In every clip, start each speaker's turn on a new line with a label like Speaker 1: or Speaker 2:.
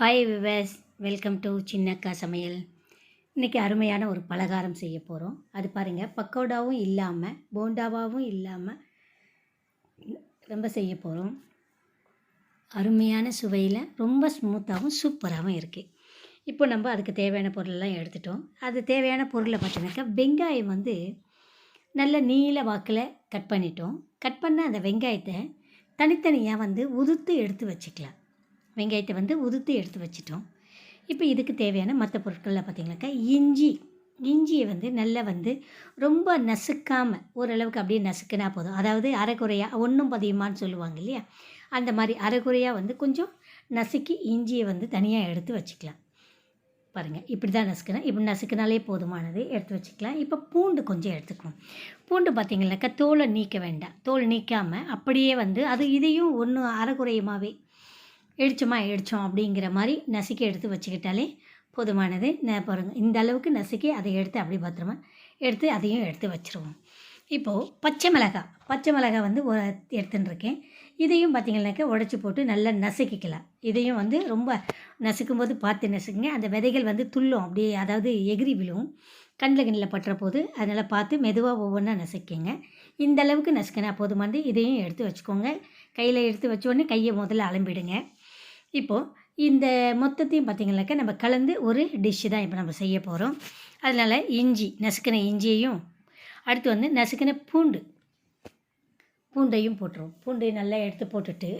Speaker 1: Hi wives welcome to Chinnakka Samayal இன்றைக்கி அருமையான ஒரு பலகாரம் செய்ய போகிறோம் அது பாருங்கள் பக்கோடாவும் இல்லாமல் போண்டாவாகவும் இல்லாமல் ரொம்ப செய்ய போகிறோம் அருமையான சுவையில் ரொம்ப ஸ்மூத்தாகவும் சூப்பராகவும் இருக்குது இப்போ நம்ம அதுக்கு தேவையான பொருளெல்லாம் எடுத்துட்டோம். அது தேவையான பொருளை பார்த்தீங்கன்னாக்கா வெங்காயம் வந்து நல்ல நீல வாக்கில் கட் பண்ணிட்டோம். கட் பண்ண அந்த வெங்காயத்தை தனித்தனியாக வந்து உதுத்து எடுத்து வச்சுக்கலாம். வெங்காயத்தை வந்து உதுத்து எடுத்து வச்சிட்டோம். இப்போ இதுக்கு தேவையான மற்ற பொருட்களில் பார்த்தீங்கன்னாக்கா இஞ்சி. இஞ்சியை வந்து நல்லா வந்து ரொம்ப நசுக்காமல் ஓரளவுக்கு அப்படியே நசுக்கினா போதும். அதாவது அரைக்குறையாக ஒன்றும் பதியுமான்னு சொல்லுவாங்க இல்லையா? அந்த மாதிரி அரைக்குறையாக வந்து கொஞ்சம் நசுக்கி இஞ்சியை வந்து தனியாக எடுத்து வச்சுக்கலாம். பாருங்கள் இப்படி தான் நசுக்கணும் இப்படி நசுக்கினாலே போதுமானது எடுத்து வச்சுக்கலாம். இப்போ பூண்டு கொஞ்சம் எடுத்துக்கணும் பூண்டு பார்த்திங்கனாக்கா தோலை நீக்க வேண்டாம். தோல் நீக்காமல் அப்படியே வந்து அது இதையும் ஒன்று அரைக்குறையுமாவே இடிச்சோமா இடித்தோம் அப்படிங்கிற மாதிரி நசுக்கி எடுத்து வச்சுக்கிட்டாலே போதுமானது. நான் பாருங்கள் இந்த அளவுக்கு நசுக்கி அதை எடுத்து அப்படி பத்திரமா எடுத்து அதையும் எடுத்து வச்சுருவோம். இப்போது பச்சை மிளகாய் பச்சை மிளகாய் வந்து ஒரு எடுத்துன்னு இருக்கேன் இதையும் பார்த்திங்கனாக்கா உடச்சி போட்டு நல்லா நசுக்கிக்கலாம். இதையும் வந்து ரொம்ப நசுக்கும் போது பார்த்து நசுக்குங்க. அந்த விதைகள் வந்து துள்ளும் அப்படியே அதாவது எகிரி விழும். கண்ணில் கண்ணில் பட்டுற போது அதனால் பார்த்து மெதுவாக ஒவ்வொன்றா நசுக்கிங்க. இந்த அளவுக்கு நசுக்கினா போதுமானது. இதையும் எடுத்து வச்சுக்கோங்க. கையில் எடுத்து வச்சோடனே கையை முதல்ல அலம்பிடுங்க. இப்போது இந்த மொத்தத்தையும் பார்த்திங்கனாக்கா நம்ம கலந்து ஒரு டிஷ்ஷு தான் இப்போ நம்ம செய்ய போகிறோம் அதனால் இஞ்சி நசுக்கின இஞ்சியையும் அடுத்து வந்து நசுக்கின பூண்டு. பூண்டையும் போட்டுருவோம். பூண்டையும் நல்லா எடுத்து போட்டுட்டு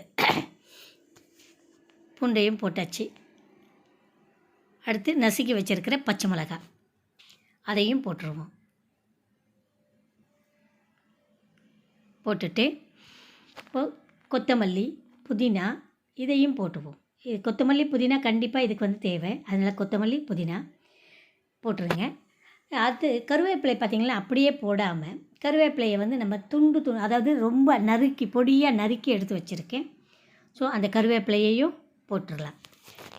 Speaker 1: பூண்டையும் போட்டாச்சு. அடுத்து நசுக்கி வச்சுருக்கிற பச்சை மிளகாய். அதையும் போட்டுருவோம். போட்டுட்டு இப்போ கொத்தமல்லி புதினா இதையும் போட்டுவோம். இது கொத்தமல்லி புதினா கண்டிப்பாக இதுக்கு வந்து தேவை. அதனால் கொத்தமல்லி புதினா போட்டுருங்க. அது கருவேப்பிலை பார்த்திங்கன்னா அப்படியே போடாமல் கருவேப்பிலையை வந்து நம்ம துண்டு துண்டு அதாவது ரொம்ப நறுக்கி பொடியாக நறுக்கி எடுத்து வச்சுருக்கேன். ஸோ அந்த கருவேப்பிலையையும் போட்டுடலாம்.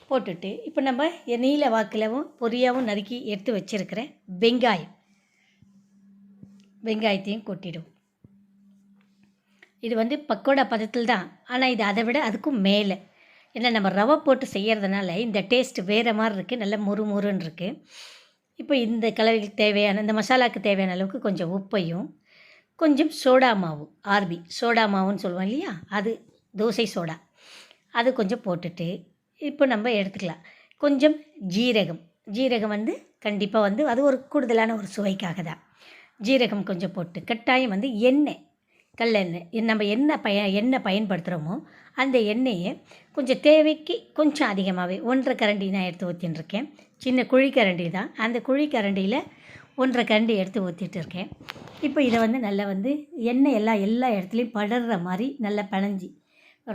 Speaker 1: போட்டுட்டு இப்போ நம்ம நீல வாக்கிலவும் பொரியாகவும் நறுக்கி எடுத்து வச்சுருக்கிற வெங்காயம் வெங்காயத்தையும் கொட்டிடுவோம். இது வந்து பக்கோடா பதத்தில் தான் ஆனால் இது அதை விட அதுக்கும் மேலே. ஏன்னா நம்ம ரவை போட்டு செய்கிறதுனால இந்த டேஸ்ட் வேறு மாதிரி இருக்குது நல்ல முறு முறுன்னு இருக்குது இப்போ இந்த கலவைக்கு தேவையான இந்த மசாலாவுக்கு தேவையான அளவுக்கு கொஞ்சம் உப்பையும் கொஞ்சம் சோடா மாவு ஆர்பி சோடா மாவுன்னு சொல்லுவோம் இல்லையா? அது தோசை சோடா. அது கொஞ்சம் போட்டுட்டு இப்போ நம்ம எடுத்துக்கலாம். கொஞ்சம் ஜீரகம். ஜீரகம் வந்து கண்டிப்பாக வந்து அது ஒரு கூடுதலான ஒரு சுவைக்காக தான் ஜீரகம் கொஞ்சம் போட்டு கட்டாயம் வந்து எண்ணெய் கல்லெண்ணெய் நம்ம என்ன பய எண்ணெய் பயன்படுத்துகிறோமோ அந்த எண்ணெயை கொஞ்சம் தேவைக்கு கொஞ்சம் அதிகமாகவே ஒன்றரை கரண்டி நான் எடுத்து ஊற்றின்னு இருக்கேன் சின்ன குழிக்கரண்டி தான். அந்த குழிக்கரண்டியில் ஒன்றரை கரண்டி எடுத்து ஊற்றிட்டு இருக்கேன் இப்போ இதை வந்து நல்லா வந்து எண்ணெய் எல்லா எல்லா இடத்துலையும் படர்ற மாதிரி நல்லா பிணைஞ்சி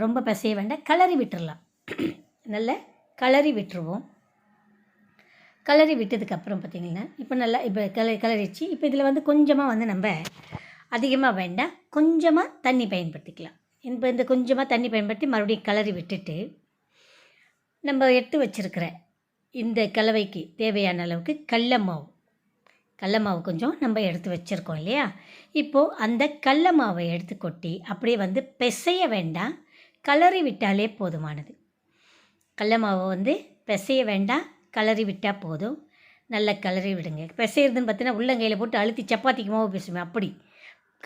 Speaker 1: ரொம்ப பிசைய வேண்டாம். கலரி விட்டுறலாம். நல்லா கலரி விட்டுருவோம். கலரி விட்டதுக்கப்புறம் பார்த்திங்கன்னா இப்போ நல்லா இப்போ கல கலரிச்சு இப்போ இதில் வந்து கொஞ்சமாக வந்து நம்ம அதிகமாக வேண்டாம் கொஞ்சமாக தண்ணி பயன்படுத்திக்கலாம். இப்போ இந்த கொஞ்சமாக தண்ணி பயன்படுத்தி மறுபடியும் கலரி விட்டுட்டு நம்ம எடுத்து வச்சுருக்கிற இந்த கலவைக்கு தேவையான அளவுக்கு கடல மாவு. கடல மாவு கொஞ்சம் நம்ம எடுத்து வச்சுருக்கோம் இல்லையா? இப்போது அந்த கடல மாவை எடுத்து கொட்டி அப்படியே வந்து பிசைய வேண்டாம். கலரி விட்டாலே போதுமானது. கடல மாவை வந்து பிசைய வேண்டாம். கலரி விட்டால் போதும். நல்லா கலரி விடுங்க. பிசைறதுன்னு பார்த்தீங்கன்னா உள்ளங்கையில் போட்டு அழுத்தி சப்பாத்திக்கு மாவு பேசுவேன். அப்படி.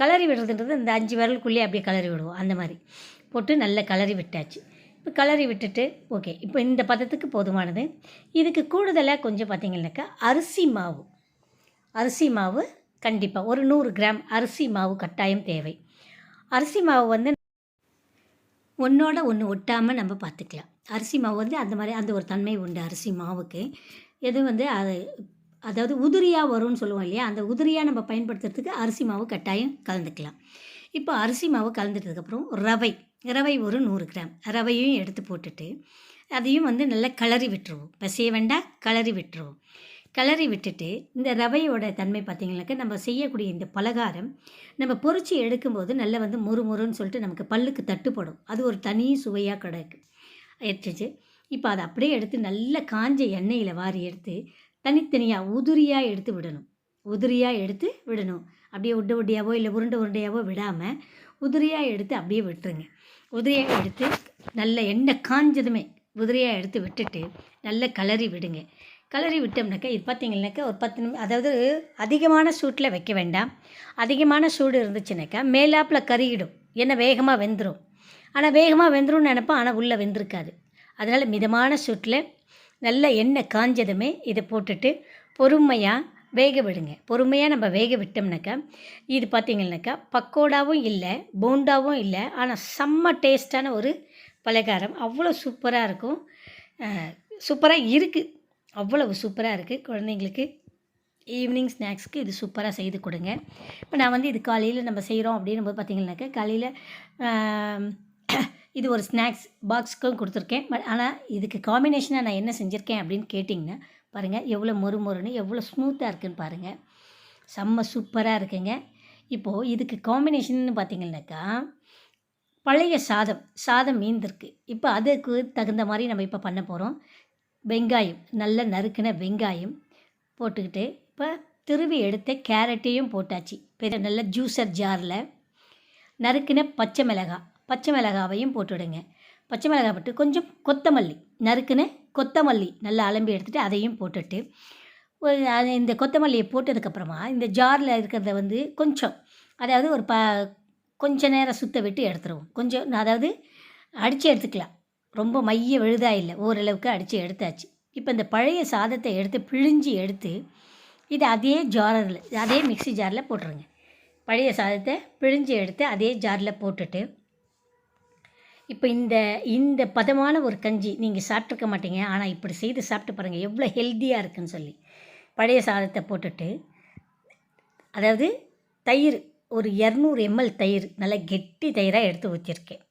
Speaker 1: கலரி விடுறதுன்றது இந்த அஞ்சு விரலுக்குள்ளேயே அப்படியே கலரி விடுவோம். அந்த மாதிரி. போட்டு நல்லா கலரி விட்டாச்சு. இப்போ கலரி விட்டுட்டு ஓகே இப்போ இந்த பதத்துக்கு போதுமானது. இதுக்கு கூடுதலாக கொஞ்சம் பார்த்திங்கனாக்கா அரிசி மாவு. அரிசி மாவு கண்டிப்பாக ஒரு நூறு கிராம் அரிசி மாவு கட்டாயம் தேவை. அரிசி மாவு வந்து ஒன்றோட ஒன்று ஒட்டாமல் நம்ம பார்த்துக்கலாம் அரிசி மாவு வந்து அந்த மாதிரி அந்த ஒரு தன்மை உண்டு அரிசி மாவுக்கு. எது வந்து அது அதாவது உதிரியாக வரும்னு சொல்லுவோம் இல்லையா? அந்த உதிரியாக நம்ம பயன்படுத்துறதுக்கு அரிசி மாவு கட்டாயம் கலந்துக்கலாம். இப்போ அரிசி மாவு கலந்துட்டதுக்கப்புறம் ரவை. ரவை ஒரு நூறு கிராம். ரவையும் எடுத்து போட்டுட்டு அதையும் வந்து நல்லா கிளறி விட்டுருவோம். பசிய வேண்டாம் கிளறி விட்டுருவோம். கிளறி விட்டுட்டு இந்த ரவையோட தன்மை பார்த்திங்கனாக்கா நம்ம செய்யக்கூடிய இந்த பலகாரம் நம்ம பொறிச்சு எடுக்கும்போது நல்லா வந்து மொறு மொறுன்னு சொல்லிட்டு நமக்கு பல்லுக்கு தட்டுப்படும். அது ஒரு தனி சுவையாக கிடைக்கும் எடுத்துச்சு. இப்போ அதை அப்படியே எடுத்து நல்ல காஞ்ச எண்ணெயில் வாரி எடுத்து தனித்தனியாக உதிரியாக எடுத்து விடணும். உதிரியாக எடுத்து விடணும். அப்படியே உட்டு உட்டியாவோ இல்லை உருண்டை உருண்டையாவோ விடாமல் உதிரியாக எடுத்து அப்படியே விட்டுருங்க. உதிரியாக எடுத்து நல்ல எண்ணெய் காஞ்சதுமே உதிரியாக எடுத்து விட்டுட்டு நல்லா கலரி விடுங்க. கலரி விட்டோம்னாக்கா இது பார்த்தீங்கன்னாக்கா ஒரு பத்து நிமிஷம் அதாவது அதிகமான சூட்டில் வைக்க வேண்டாம். அதிகமான சூடு இருந்துச்சுனாக்கா மேலாப்பில் கருகிடும். ஏன்னா வேகமாக வெந்துடும் ஆனால் வேகமாக வெந்துடும் நினைப்போம் ஆனால் உள்ளே வெந்திருக்காது. அதனால் மிதமான சூட்டில் நல்ல எண்ணெய் காஞ்சதுமே இதை போட்டுட்டு பொறுமையாக வேக விடுங்க. பொறுமையாக நம்ம வேக விட்டோம்னாக்கா இது பார்த்தீங்கன்னாக்கா பக்கோடாவும் இல்லை போண்டாவும் இல்லை ஆனால் செம்ம டேஸ்டான ஒரு பலகாரம். அவ்வளோ சூப்பராக இருக்கும். சூப்பராக இருக்குது அவ்வளவு சூப்பராக இருக்குது குழந்தைங்களுக்கு ஈவினிங் ஸ்நாக்ஸ்க்கு இது சூப்பராக செய்து கொடுங்க. இப்போ நான் வந்து இது காலையில் நம்ம செய்கிறோம் அப்படின்னும் போது பார்த்திங்கனாக்கா காலையில் இது ஒரு ஸ்நாக்ஸ் பாக்ஸுக்கும் கொடுத்துருக்கேன். பட் ஆனால் இதுக்கு காம்பினேஷனாக நான் என்ன செஞ்சுருக்கேன் அப்படின்னு கேட்டிங்கன்னா பாருங்கள் எவ்வளோ மொறு மொறுன்னு எவ்வளோ ஸ்மூத்தாக இருக்குன்னு பாருங்கள் செம்ம சூப்பராக இருக்குங்க. இப்போது இதுக்கு காம்பினேஷன்னு பார்த்தீங்கன்னாக்கா பழைய சாதம் சாதம் மீந்திருக்கு. இப்போ அதுக்கு தகுந்த மாதிரி நம்ம இப்போ பண்ண போகிறோம் வெங்காயம் நல்ல நறுக்கின வெங்காயம் போட்டுக்கிட்டு இப்போ திருவி எடுத்த கேரட்டையும் போட்டாச்சு. பெரிய நல்ல ஜூஸர் ஜாரில் நறுக்கின பச்சை மிளகாய். பச்சை மிளகாவையும் போட்டுவிடுங்க பச்சை மிளகாய் போட்டு கொஞ்சம் கொத்தமல்லி நறுக்குன்னு கொத்தமல்லி நல்லா அலம்பி எடுத்துகிட்டு அதையும் போட்டுட்டு ஒரு அது இந்த கொத்தமல்லியை போட்டதுக்கப்புறமா இந்த ஜாரில் இருக்கிறத வந்து கொஞ்சம் அதாவது ஒரு ப கொஞ்ச நேரம் சுத்த விட்டு எடுத்துருவோம். கொஞ்சம் அதாவது அடித்து எடுத்துக்கலாம். ரொம்ப மைய விழுதா இல்லை ஓரளவுக்கு அடித்து எடுத்தாச்சு. இப்போ இந்த பழைய சாதத்தை எடுத்து பிழிஞ்சு எடுத்து இது அதே ஜாரில் அதே மிக்ஸி ஜாரில் போட்டுருங்க. பழைய சாதத்தை பிழிஞ்சு எடுத்து அதே ஜாரில் போட்டுட்டு இப்போ இந்த இந்த பதமான ஒரு கஞ்சி நீங்கள் சாப்பிட்ருக்க மாட்டீங்க. ஆனால் இப்படி செய்து சாப்பிட்டு பாருங்கள் எவ்வளோ ஹெல்த்தியாக இருக்குன்னு சொல்லி. பழைய சாதத்தை போட்டுட்டு அதாவது தயிர் ஒரு இரநூறு எம்எல் தயிர் நல்லா கெட்டி தயிராக எடுத்து ஊற்றிருக்கேன்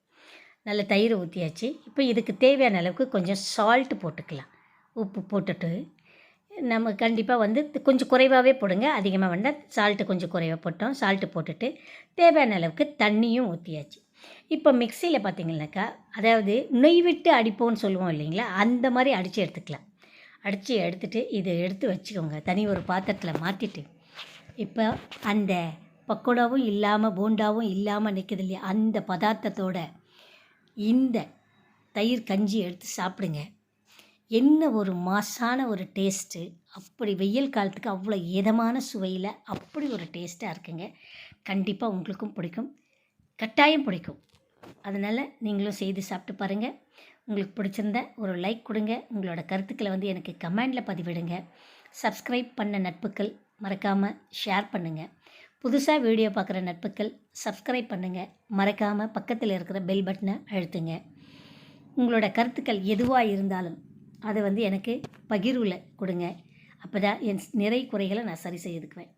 Speaker 1: நல்ல தயிர் ஊற்றியாச்சு இப்போ இதுக்கு தேவையான அளவுக்கு கொஞ்சம் சால்ட்டு போட்டுக்கலாம். உப்பு போட்டுட்டு நம்ம கண்டிப்பாக வந்து கொஞ்சம் குறைவாகவே போடுங்க. அதிகமாக வேண்டாம். சால்ட்டு கொஞ்சம் குறைவாக போட்டோம். சால்ட்டு போட்டுட்டு தேவையான அளவுக்கு தண்ணியும் ஊற்றியாச்சு இப்போ மிக்சியில் பார்த்தீங்கன்னாக்கா அதாவது நெய் விட்டு அடிப்போம்னு சொல்லுவோம் இல்லைங்களா அந்த மாதிரி அடித்து எடுத்துக்கலாம். அடித்து எடுத்துகிட்டு இதை எடுத்து வச்சுக்கோங்க. தனி ஒரு பாத்திரத்தில் மாற்றிட்டு இப்போ அந்த பக்கோடாவும் இல்லாமல் போண்டாவும் இல்லாமல் நிற்குது இல்லையா அந்த பதார்த்தத்தோட இந்த தயிர் கஞ்சி எடுத்து சாப்பிடுங்க. என்ன ஒரு மாசான ஒரு டேஸ்ட்டு அப்படி வெயில் காலத்துக்கு அவ்வளோ இதமான சுவையில் அப்படி ஒரு டேஸ்ட்டாக இருக்குங்க. கண்டிப்பாக உங்களுக்கும் பிடிக்கும். கட்டாயம் பிடிக்கும். அதனால் நீங்களும் செய்து சாப்பிட்டு பாருங்கள் உங்களுக்கு பிடிச்சிருந்த ஒரு லைக் கொடுங்க. உங்களோட கருத்துக்களை வந்து எனக்கு கமெண்டில் பதிவிடுங்க. சப்ஸ்கிரைப் பண்ண நட்புகள் மறக்காமல் ஷேர் பண்ணுங்கள் புதுசாக வீடியோ பார்க்குற நட்புகள் சப்ஸ்கிரைப் பண்ணுங்கள் மறக்காமல் பக்கத்தில் இருக்கிற பெல் பட்டனை அழுத்துங்க. உங்களோட கருத்துக்கள் எதுவாக இருந்தாலும் அதை வந்து எனக்கு பகிர்வில் கொடுங்க. அப்போ தான் என் நிறை குறைகளை நான் சரி செய்துக்குவேன்.